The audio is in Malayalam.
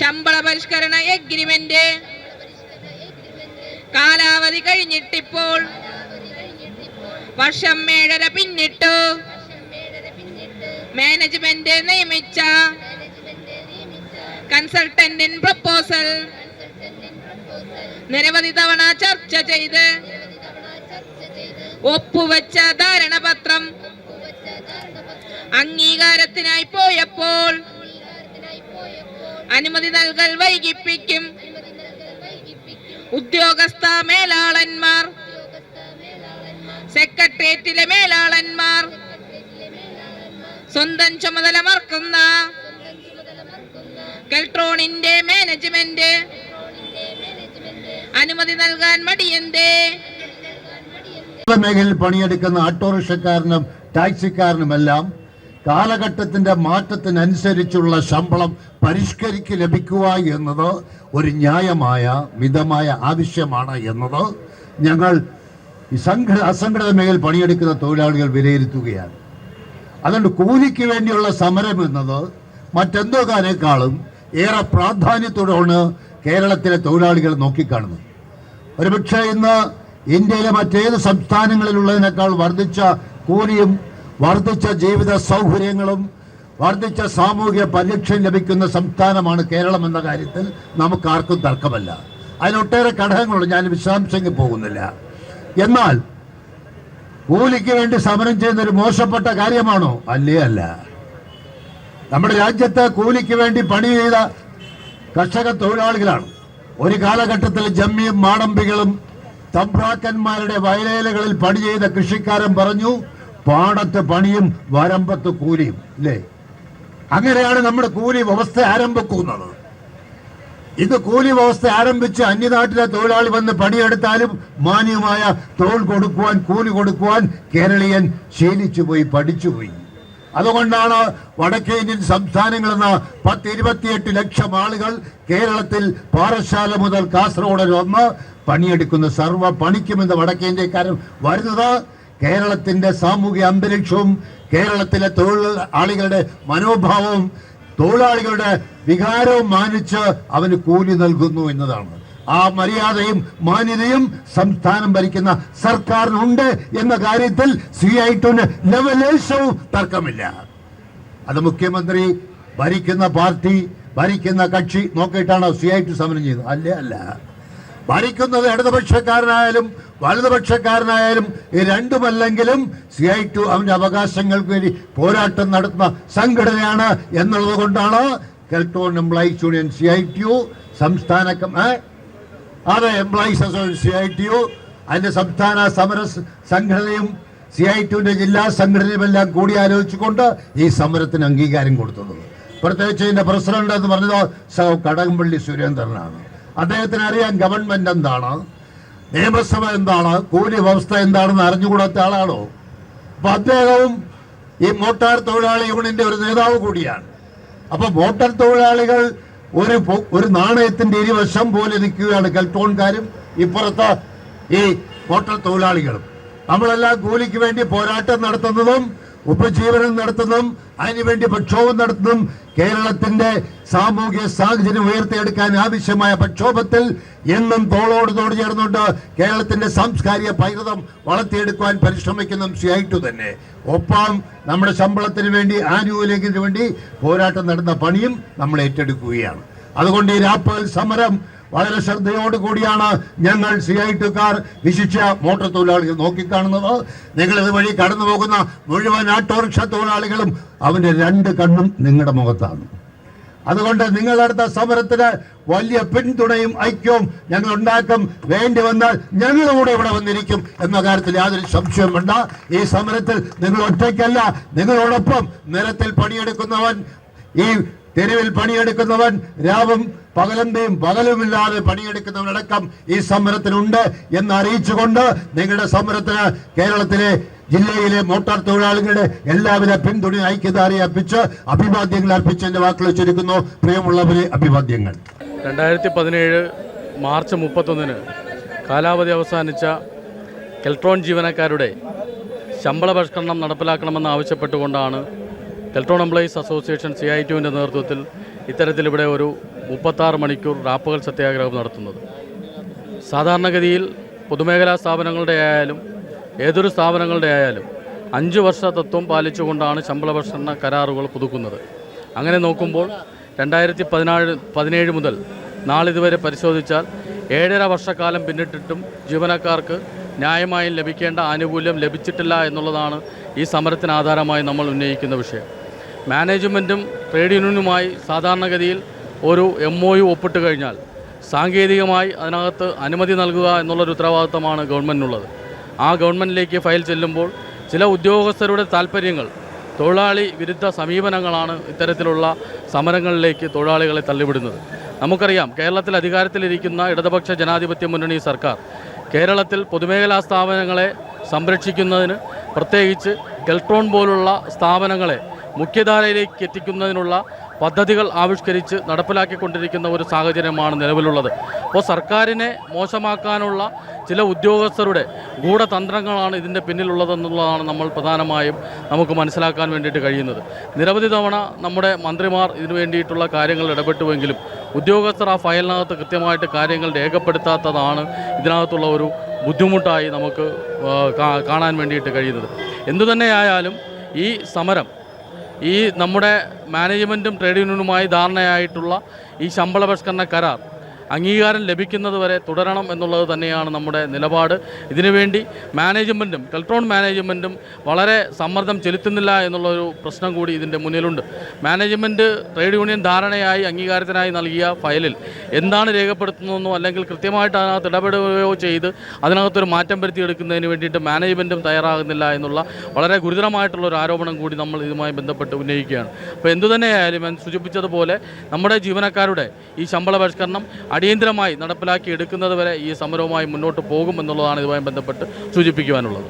ശമ്പള പരിഷ്കരണ എഗ്രിമെന്റ് കാലാവധി കഴിഞ്ഞിട്ടിപ്പോൾ. വർഷം ഏഴര പിന്നിട്ടു. മാനേജ്മെന്റ് നിയമിച്ച കൺസൾട്ടന്റിൻ പ്രപ്പോസൽ നിരവധി തവണ ചർച്ച ചെയ്ത് ഒപ്പുവെച്ച ധാരണപത്രം അംഗീകാരത്തിനായി പോയപ്പോൾ അനുമതി നൽകൽ വൈകിപ്പിക്കും. ഉദ്യോഗസ്ഥ മേലാളന്മാർ. സെക്രട്ടേറിയറ്റിലെ മേലാളന്മാർ. സ്വന്തം ചുമതല മറക്കുന്ന. കെൽട്രോണിന്റെ മാനേജ്മെന്റ്. അനുമതി നൽകാൻ മടിയന്തേ. മേഖലയിൽ പണിയെടുക്കുന്ന ഓട്ടോറിക്ഷക്കാരനും ടാക്സിക്കാരനുമെല്ലാം കാലഘട്ടത്തിന്റെ മാറ്റത്തിനനുസരിച്ചുള്ള ശമ്പളം പരിഷ്കരിക്ക് ലഭിക്കുക എന്നത് ഒരു ന്യായമായ മിതമായ ആവശ്യമാണ് എന്നത് ഞങ്ങൾ ഈ സംഘ അസംഘടിത മേഖലയിൽ പണിയെടുക്കുന്ന തൊഴിലാളികൾ വിലയിരുത്തുകയാണ്. അതുകൊണ്ട് കൂലിക്ക് വേണ്ടിയുള്ള സമരം എന്നത് മറ്റെന്തോ കാലേക്കാളും ഏറെ പ്രാധാന്യത്തോടെയാണ് കേരളത്തിലെ തൊഴിലാളികൾ നോക്കിക്കാണുന്നത്. ഒരുപക്ഷെ ഇന്ന് ഇന്ത്യയിലെ മറ്റേത് സംസ്ഥാനങ്ങളിലുള്ളതിനേക്കാൾ വർദ്ധിച്ച കൂലിയും വർദ്ധിച്ച ജീവിത സൗകര്യങ്ങളും വർദ്ധിച്ച സാമൂഹിക പരിരക്ഷയും ലഭിക്കുന്ന സംസ്ഥാനമാണ് കേരളം എന്ന കാര്യത്തിൽ നമുക്ക് ആർക്കും തർക്കമല്ല. അതിനൊട്ടേറെ ഘടകങ്ങളുണ്ട്. ഞാൻ വിശദാംശങ്ങൾ പോകുന്നില്ല. എന്നാൽ കൂലിക്ക് വേണ്ടി സമരം ചെയ്യുന്ന ഒരു മോശപ്പെട്ട കാര്യമാണോ? അല്ലേ അല്ല. നമ്മുടെ രാജ്യത്തെ കൂലിക്ക് വേണ്ടി പണി ചെയ്ത കർഷക തൊഴിലാളികളാണ്. ഒരു കാലഘട്ടത്തിൽ ജമ്മിയും മാടമ്പികളും തമ്പ്രാക്കന്മാരുടെ വയലേലകളിൽ പണി ചെയ്ത കൃഷിക്കാരൻ പറഞ്ഞു പാടത്ത് പണിയും വരമ്പത്ത് കൂലിയും അല്ലേ അങ്ങനെയാണ് നമ്മുടെ കൂലി വ്യവസ്ഥ ആരംഭിക്കുന്നത്. ഇത് കൂലി വ്യവസ്ഥ ആരംഭിച്ച് അന്യനാട്ടിലെ തൊഴിലാളി വന്ന് പണിയെടുത്താലും മാന്യമായ തൊഴിൽ കൊടുക്കുവാൻ കൂലി കൊടുക്കുവാൻ കേരളീയൻ ശീലിച്ചുപോയി പഠിച്ചുപോയി അതുകൊണ്ടാണ് വടക്കേ ഇന്ത്യൻ സംസ്ഥാനങ്ങളിൽ നിന്ന് പത്ത് ഇരുപത്തിയെട്ട് ലക്ഷം ആളുകൾ കേരളത്തിൽ പാറശാല മുതൽ കാസർഗോഡ് വന്ന് പണിയെടുക്കുന്ന. സർവ പണിക്കുമെന്ന് വടക്കേ ഇന്ത്യക്കാരൻ വരുന്നത് കേരളത്തിന്റെ സാമൂഹിക അന്തരീക്ഷവും കേരളത്തിലെ തൊഴിലാളികളുടെ മനോഭാവവും തൊഴിലാളികളുടെ വികാരവും മാനിച്ച് അവന് കൂലി നൽകുന്നു എന്നതാണ്. ആ മര്യാദയും മാന്യതയും സംസ്ഥാനം ഭരിക്കുന്ന സർക്കാരിനുണ്ട് എന്ന കാര്യത്തിൽ സി ഐ ടുന് ലവലേശവും തർക്കമില്ല. അത് മുഖ്യമന്ത്രി ഭരിക്കുന്ന പാർട്ടി ഭരിക്കുന്ന കക്ഷി നോക്കിയിട്ടാണ് സി ഐ ടു സമരം ചെയ്തത്? അല്ലേ അല്ല. ഭരിക്കുന്നത് ഇടതുപക്ഷക്കാരനായാലും വലതുപക്ഷക്കാരനായാലും രണ്ടുമല്ലെങ്കിലും സി ഐ ടു അവന്റെ അവകാശങ്ങൾക്ക് വേണ്ടി പോരാട്ടം നടത്തുന്ന സംഘടനയാണ് എന്നുള്ളത് കൊണ്ടാണ് Keltron employees union C I T സംസ്ഥാന അതെ employees association C I T അതിന്റെ സംസ്ഥാന സമര സംഘടനയും സി ഐ ടുവിന്റെ ജില്ലാ സംഘടനയും എല്ലാം കൂടി ആലോചിച്ചുകൊണ്ട് ഈ സമരത്തിന് അംഗീകാരം കൊടുത്തത്. പ്രത്യേകിച്ച് ഇതിന്റെ പ്രസിഡന്റ് എന്ന് പറഞ്ഞത് കടകംപള്ളി സുരേന്ദ്രനാണ്. അദ്ദേഹത്തിന് അറിയാം ഗവൺമെന്റ് എന്താണ് നിയമസഭ എന്താണ് കൂലി വ്യവസ്ഥ എന്താണെന്ന് അറിഞ്ഞുകൂടാത്ത ആളാണോ? അപ്പൊ അദ്ദേഹവും ഈ മോട്ടാർ തൊഴിലാളി യൂണിയന്റെ ഒരു നേതാവ് കൂടിയാണ്. അപ്പൊ മോട്ടാർ തൊഴിലാളികൾ ഒരു ഒരു നാണയത്തിന്റെ ഇരുവശം പോലെ നിൽക്കുകയാണ് കൽട്ടോൺകാരും ഇപ്പുറത്ത് ഈ മോട്ടോർ തൊഴിലാളികളും. നമ്മളെല്ലാം കൂലിക്ക് വേണ്ടി പോരാട്ടം നടത്തുന്നതും ഉപജീവനം നടത്തുന്നതും അതിനുവേണ്ടി പ്രക്ഷോഭം നടത്തുന്നതും കേരളത്തിന്റെ സാമൂഹ്യ സാഹചര്യം ഉയർത്തിയെടുക്കാൻ ആവശ്യമായ പ്രക്ഷോഭത്തിൽ എന്നും തോളോട് തോട് ചേർന്നുകൊണ്ട് കേരളത്തിന്റെ സാംസ്കാരിക പൈതൃകം വളർത്തിയെടുക്കുവാൻ പരിശ്രമിക്കുന്ന സിയായിട്ടു തന്നെ. ഒപ്പം നമ്മുടെ ശമ്പളത്തിന് വേണ്ടി ആനുകൂല്യത്തിന് വേണ്ടി പോരാട്ടം നടന്ന പണിയും നമ്മൾ ഏറ്റെടുക്കുകയാണ്. അതുകൊണ്ട് ഈ രാപ്പകൽ സമരം വളരെ ശ്രദ്ധയോട് കൂടിയാണ് ഞങ്ങൾ സി ഐ ടിക്കാർ വിശിഷ്യ മോട്ടോർ തൊഴിലാളികൾ നോക്കിക്കാണുന്നത്. നിങ്ങൾ ഇതുവഴി കടന്നു പോകുന്ന മുഴുവൻ ഓട്ടോറിക്ഷ തൊഴിലാളികളും അവന്റെ രണ്ട് കണ്ണും നിങ്ങളുടെ മുഖത്താണ്. അതുകൊണ്ട് നിങ്ങളടുത്ത സമരത്തിന് വലിയ പിന്തുണയും ഐക്യവും ഞങ്ങൾ ഉണ്ടാക്കും. വേണ്ടി വന്നാൽ ഞങ്ങൾ ഇവിടെ വന്നിരിക്കും എന്ന കാര്യത്തിൽ യാതൊരു സംശയവും വേണ്ട. ഈ സമരത്തിൽ നിങ്ങൾ ഒറ്റയ്ക്കല്ല നിങ്ങളോടൊപ്പം നിരത്തിൽ പണിയെടുക്കുന്നവൻ ഈ തെരുവിൽ പണിയെടുക്കുന്നവൻ രാവും പകലന്റെയും പകലുമില്ലാതെ പണിയെടുക്കുന്നവരടക്കം ഈ സമരത്തിനുണ്ട് എന്ന് അറിയിച്ചുകൊണ്ട് നിങ്ങളുടെ സമരത്തിന് കേരളത്തിലെ ജില്ലയിലെ മോട്ടാർ തൊഴിലാളികളുടെ എല്ലാവിധ പിന്തുണ ഐക്യത അർപ്പിച്ച് അഭിവാദ്യങ്ങൾ അർപ്പിച്ച് എന്റെ വാക്കുകൾ ചുരുക്കുന്നു. പ്രിയമുള്ളവരെ അഭിവാദ്യങ്ങൾ. രണ്ടായിരത്തി പതിനേഴ് മാർച്ച് മുപ്പത്തൊന്നിന് കാലാവധി അവസാനിച്ച കെൽട്രോൺ ജീവനക്കാരുടെ ശമ്പള പരിഷ്കരണം നടപ്പിലാക്കണമെന്ന് ആവശ്യപ്പെട്ടുകൊണ്ടാണ് Keltron employees association C I ടുവിന്റെ നേതൃത്വത്തിൽ ഇത്തരത്തിലിവിടെ ഒരു മുപ്പത്താറ് മണിക്കൂർ രാപ്പകൽ സത്യാഗ്രഹം നടത്തുന്നത്. സാധാരണഗതിയിൽ പൊതുമേഖലാ സ്ഥാപനങ്ങളുടെ ആയാലും ഏതൊരു സ്ഥാപനങ്ങളുടെ ആയാലും അഞ്ച് വർഷ തത്വം പാലിച്ചുകൊണ്ടാണ് ശമ്പള ഭക്ഷണ കരാറുകൾ പുതുക്കുന്നത്. അങ്ങനെ നോക്കുമ്പോൾ രണ്ടായിരത്തി പതിനാറ് പതിനേഴ് മുതൽ നാളിതുവരെ പരിശോധിച്ചാൽ ഏഴര വർഷക്കാലം പിന്നിട്ടിട്ടും ജീവനക്കാർക്ക് ന്യായമായും ലഭിക്കേണ്ട ആനുകൂല്യം ലഭിച്ചിട്ടില്ല എന്നുള്ളതാണ് ഈ സമരത്തിന് ആധാരമായി നമ്മൾ ഉന്നയിക്കുന്ന വിഷയം. മാനേജ്മെന്റും ട്രേഡ് യൂണിയനുമായി സാധാരണഗതിയിൽ ഒരു എം ഒ യു ഒപ്പിട്ട് കഴിഞ്ഞാൽ സാങ്കേതികമായി അതിനകത്ത് അനുമതി നൽകുക എന്നുള്ളൊരു ഉത്തരവാദിത്തമാണ് ഗവൺമെന്റിനുള്ളത്. ആ ഗവൺമെന്റിലേക്ക് ഫയൽ ചെല്ലുമ്പോൾ ചില ഉദ്യോഗസ്ഥരുടെ താല്പര്യങ്ങൾ തൊഴിലാളി വിരുദ്ധ സമീപനങ്ങളാണ് ഇത്തരത്തിലുള്ള സമരങ്ങളിലേക്ക് തൊഴിലാളികളെ തള്ളിവിടുന്നത്. നമുക്കറിയാം കേരളത്തിൽ അധികാരത്തിലിരിക്കുന്ന ഇടതുപക്ഷ ജനാധിപത്യ മുന്നണി സർക്കാർ കേരളത്തിൽ പൊതുമേഖലാ സ്ഥാപനങ്ങളെ സംരക്ഷിക്കുന്നതിന് പ്രത്യേകിച്ച് കെൽട്രോൺ പോലുള്ള സ്ഥാപനങ്ങളെ മുഖ്യധാരയിലേക്ക് എത്തിക്കുന്നതിനുള്ള പദ്ധതികൾ ആവിഷ്കരിച്ച് നടപ്പിലാക്കിക്കൊണ്ടിരിക്കുന്ന ഒരു സാഹചര്യമാണ് നിലവിലുള്ളത്. അപ്പോൾ സർക്കാരിനെ മോശമാക്കാനുള്ള ചില ഉദ്യോഗസ്ഥരുടെ ഗൂഢതന്ത്രങ്ങളാണ് ഇതിന്റെ പിന്നിലുള്ളതെന്നുള്ളതാണ് നമ്മൾ പ്രധാനമായും നമുക്ക് മനസ്സിലാക്കാൻ വേണ്ടിയിട്ട് കഴിയുന്നത്. നിരവധി തവണ നമ്മുടെ മന്ത്രിമാർ ഇതിനു വേണ്ടിയിട്ടുള്ള കാര്യങ്ങൾ ഇടപെട്ടുവെങ്കിലും ഉദ്യോഗസ്ഥർ ആ ഫയലിനകത്ത് കൃത്യമായിട്ട് കാര്യങ്ങൾ രേഖപ്പെടുത്താത്തതാണ് ഇതിനകത്തുള്ള ഒരു ബുദ്ധിമുട്ടായി നമുക്ക് കാണാൻ വേണ്ടിയിട്ട് കഴിയുന്നത്. എന്തുതന്നെയായാലും ഈ സമരം ഈ നമ്മുടെ മാനേജ്മെന്റും ട്രേഡ് യൂണിയനുമായി ധാരണയായിട്ടുള്ള ഈ ശമ്പള പരിഷ്കരണ കരാർ അംഗീകാരം ലഭിക്കുന്നത് വരെ തുടരണം എന്നുള്ളത് തന്നെയാണ് നമ്മുടെ നിലപാട്. ഇതിനുവേണ്ടി മാനേജ്മെന്റും കെൽട്രോൺ മാനേജ്മെന്റും വളരെ സമ്മർദ്ദം ചെലുത്തുന്നില്ല എന്നുള്ളൊരു പ്രശ്നം കൂടി ഇതിന്റെ മുന്നിലുണ്ട്. മാനേജ്മെന്റ് ട്രേഡ് യൂണിയൻ ധാരണയായി അംഗീകാരത്തിനായി നൽകിയ ഫയലിൽ എന്താണ് രേഖപ്പെടുത്തുന്നതെന്നോ അല്ലെങ്കിൽ കൃത്യമായിട്ട് അതിനകത്ത് ഇടപെടുകയോ ചെയ്ത് അതിനകത്തൊരു മാറ്റം വരുത്തിയെടുക്കുന്നതിന് വേണ്ടിയിട്ട് മാനേജ്മെന്റും തയ്യാറാകുന്നില്ല എന്നുള്ള വളരെ ഗുരുതരമായിട്ടുള്ള ഒരു ആരോപണം കൂടി നമ്മൾ ഇതുമായി ബന്ധപ്പെട്ട് ഉന്നയിക്കുകയാണ്. അപ്പോൾ എന്തുതന്നെയായാലും ഞാൻ സൂചിപ്പിച്ചതുപോലെ നമ്മുടെ ജീവനക്കാരുടെ ഈ ശമ്പള പരിഷ്കരണം അടിയന്തരമായി നടപ്പിലാക്കി എടുക്കുന്നത് വരെ ഈ സമരവുമായി മുന്നോട്ട് പോകുമെന്നുള്ളതാണ് ഇതുമായി ബന്ധപ്പെട്ട് സൂചിപ്പിക്കുവാനുള്ളത്.